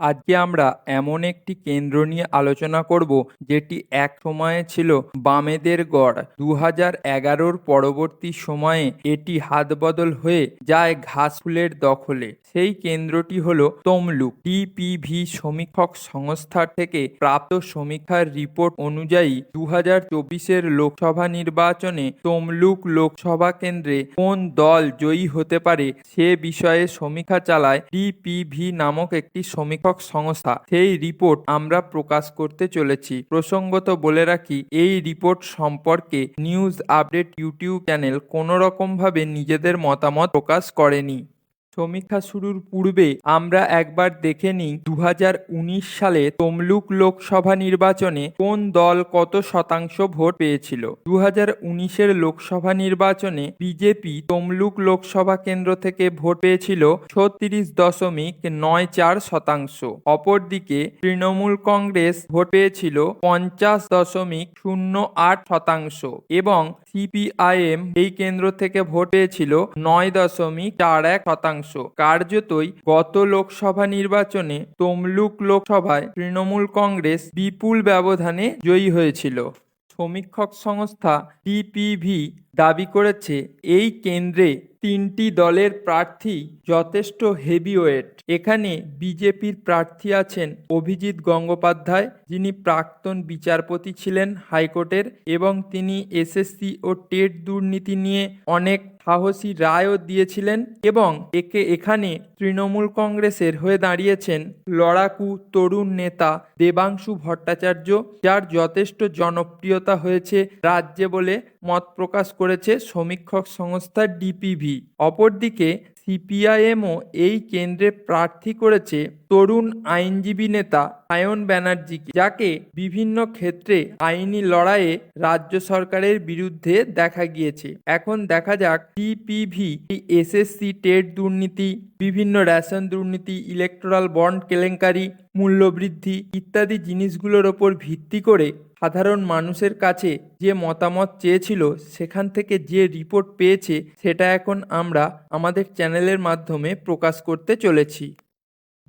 আজকে আমরা এমন একটি কেন্দ্র নিয়ে আলোচনা করব, যেটি এক সময়ে ছিল বামেদের গড়। দু হাজার এগারোর পরবর্তী সময়ে এটি হাতবদল হয়ে যায় ঘাসফুলের দখলে। সেই কেন্দ্রটি হল তমলুক। ডিপিভি সমীক্ষক সংস্থার থেকে প্রাপ্ত সমীক্ষার রিপোর্ট অনুযায়ী দু হাজার চব্বিশের লোকসভা নির্বাচনে তমলুক লোকসভা কেন্দ্রে কোন দল জয়ী হতে পারে সে বিষয়ে সমীক্ষা চালায় ডিপিভি নামক একটি সমীক্ষক সংস্থা, সেই রিপোর্ট আমরা প্রকাশ করতে চলেছি। প্রসঙ্গত বলে রাখি, এই রিপোর্ট সম্পর্কে নিউজ আপডেট ইউটিউব চ্যানেল কোনো রকমভাবে নিজেদের মতামত প্রকাশ করেনি। সমীক্ষা শুরুর পূর্বে আমরা একবার দেখে নিই দু হাজার উনিশ সালে তমলুক লোকসভা নির্বাচনে কোন দল কত শতাংশ ভোট পেয়েছিল? দু হাজার লোকসভা নির্বাচনে বিজেপি তমলুক লোকসভা কেন্দ্র থেকে ভোট পেয়েছিল ছত্রিশ দশমিক নয় চার শতাংশ। অপরদিকে তৃণমূল কংগ্রেস ভোট পেয়েছিল পঞ্চাশ দশমিক শূন্য আট শতাংশ এবং সিপিআইএম এই কেন্দ্র থেকে ভোট পেয়েছিল নয় দশমিক চার এক শতাংশ। কার্যতই গত লোকসভা নির্বাচনে তমলুক লোকসভায় তৃণমূল কংগ্রেস বিপুল ব্যবধানে জয়ী হয়েছিল। সমীক্ষক সংস্থা ডিপিভি দাবি করেছে, এই কেন্দ্রে তিনটি দলের প্রার্থী যথেষ্ট হেভিওয়েট। এখানে বিজেপির প্রার্থী আছেন অভিজিৎ গঙ্গোপাধ্যায়, যিনি প্রাক্তন বিচারপতি ছিলেন হাইকোর্টের, এবং তিনি এসএসসি ও টেট দুর্নীতি নিয়ে অনেক সাহসী রায়ও দিয়েছিলেন এবং একে এখানে তৃণমূল কংগ্রেসের হয়ে দাঁড়িয়েছেন লড়াকু তরুণ নেতা দেবাংশু ভট্টাচার্য, যার যথেষ্ট জনপ্রিয়তা হয়েছে রাজ্যে বলে মত প্রকাশ করেছে সমীক্ষক সংস্থা ডিপিভি। অপরদিকে, সিপিআইএমও এই কেন্দ্রে প্রার্থী করেছে তরুণ আইনজীবী নেতা সায়ন ব্যানার্জিকে, যাকে বিভিন্ন ক্ষেত্রে আইনি লড়াইয়ে রাজ্য সরকারের বিরুদ্ধে দেখা গিয়েছে। এখন দেখা যাক টিপিভি এসএসসি, টেট দুর্নীতি, বিভিন্ন রেশন দুর্নীতি, ইলেকট্রাল বন্ড কেলেঙ্কারি, মূল্যবৃদ্ধি ইত্যাদি জিনিসগুলোর ওপর ভিত্তি করে সাধারণ মানুষের কাছে যে মতামত চেয়েছিল সেখান থেকে যে রিপোর্ট পেয়েছে সেটা এখন আমরা আমাদের চ্যানেলের মাধ্যমে প্রকাশ করতে চলেছি।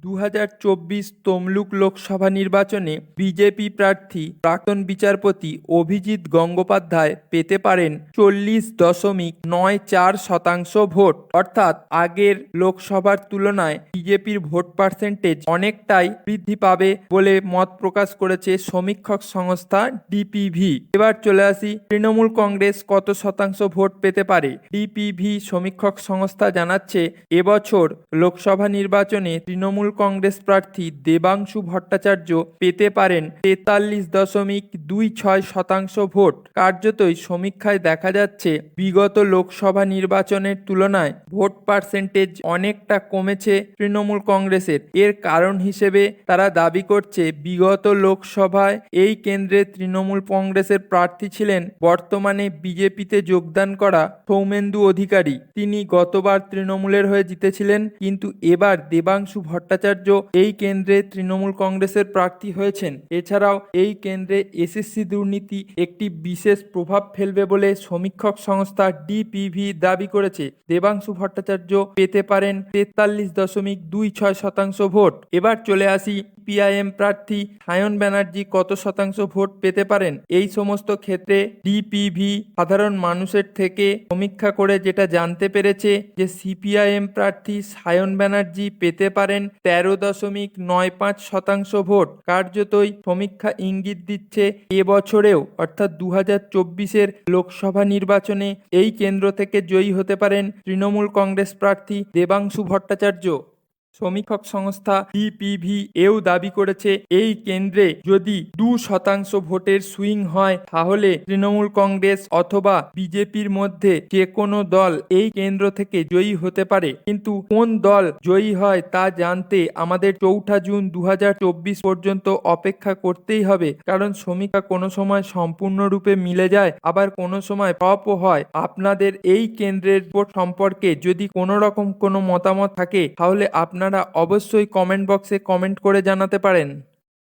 দু হাজার চব্বিশ তমলুক লোকসভা নির্বাচনে বিজেপি প্রার্থী প্রাক্তন বিচারপতি অভিজিৎ গঙ্গোপাধ্যায় পেতে পারেন চল্লিশ দশমিক নয় চার শতাংশ ভোট। অর্থাৎ আগের লোকসভার তুলনায় বিজেপির ভোট পার্সেন্টেজ অনেকটাই বৃদ্ধি পাবে বলে মত প্রকাশ করেছে সমীক্ষক সংস্থা ডিপিভি। এবার চলে আসি, তৃণমূল কংগ্রেস কত শতাংশ ভোট পেতে পারে? ডিপিভি সমীক্ষক সংস্থা জানাচ্ছে, এবছর লোকসভা নির্বাচনে তৃণমূল কংগ্রেস প্রার্থী দেবাংশু ভট্টাচার্য পেতে পারেন তেতাল্লিশ দশমিক দুই ছয় শতাংশ ভোট। কার্যতই সমীক্ষায় দেখা যাচ্ছে, বিগত লোকসভা নির্বাচনের তুলনায় ভোট পার্সেন্টেজ অনেকটা কমেছে তৃণমূল কংগ্রেসের। এর কারণ হিসেবে তারা দাবি করছে, বিগত লোকসভায় এই কেন্দ্রে তৃণমূল কংগ্রেসের প্রার্থী ছিলেন বর্তমানে বিজেপিতে যোগদান করা সৌমেন্দু অধিকারী। তিনি গতবার তৃণমূলের হয়ে জিতেছিলেন, কিন্তু এবার দেবাংশু ভট্টাচার্য এই কেন্দ্রে তৃণমূল কংগ্রেসের প্রার্থী হয়েছেন। এছাড়াও এই কেন্দ্রে এসএসসি দুর্নীতি একটি বিশেষ প্রভাব ফেলবে বলে সমীক্ষক সংস্থা ডিপিভি দাবি করেছে। দেবাংশু ভট্টাচার্য পেতে পারেন তেতাল্লিশ দশমিক দুই ছয় শতাংশ ভোট। এবার চলে আসি পিআইএম প্রার্থী সায়ন ব্যানার্জি কত শতাংশ ভোট পেতে পারেন? এই সমস্ত ক্ষেত্রে ডিপিভি সাধারণ মানুষের থেকে সমীক্ষা করে যেটা জানতে পেরেছে যে সিপিআইএম প্রার্থী সায়ন ব্যানার্জি পেতে পারেন তেরো দশমিক নয় পাঁচ শতাংশ ভোট। কার্যতই সমীক্ষা ইঙ্গিত দিচ্ছে এবছরেও অর্থাৎ দু হাজার চব্বিশের লোকসভা নির্বাচনে এই কেন্দ্র থেকে জয়ী হতে পারেন তৃণমূল কংগ্রেস প্রার্থী দেবাংশু ভট্টাচার্য। সমীক্ষক সংস্থা ডিপিভি এও দাবি করেছে, এই কেন্দ্রে যদি দু শতাংশ ভোটের সুইং হয়, তাহলে তৃণমূল কংগ্রেস অথবা বিজেপির মধ্যে যে কোনো দল এই কেন্দ্র থেকে জয়ী হতে পারে। কিন্তু কোন দল জয়ী হয় তা জানতে আমাদের চৌঠা জুন দু হাজার চব্বিশ পর্যন্ত অপেক্ষা করতেই হবে। কারণ সমীক্ষা কোনো সময় সম্পূর্ণরূপে মিলে যায়, আবার কোনো সময় টপও হয়। আপনাদের এই কেন্দ্রের ভোট সম্পর্কে যদি কোনো রকম কোনো মতামত থাকে, তাহলে আপনারা অবশ্যই কমেন্ট বক্সে কমেন্ট করে জানাতে পারেন।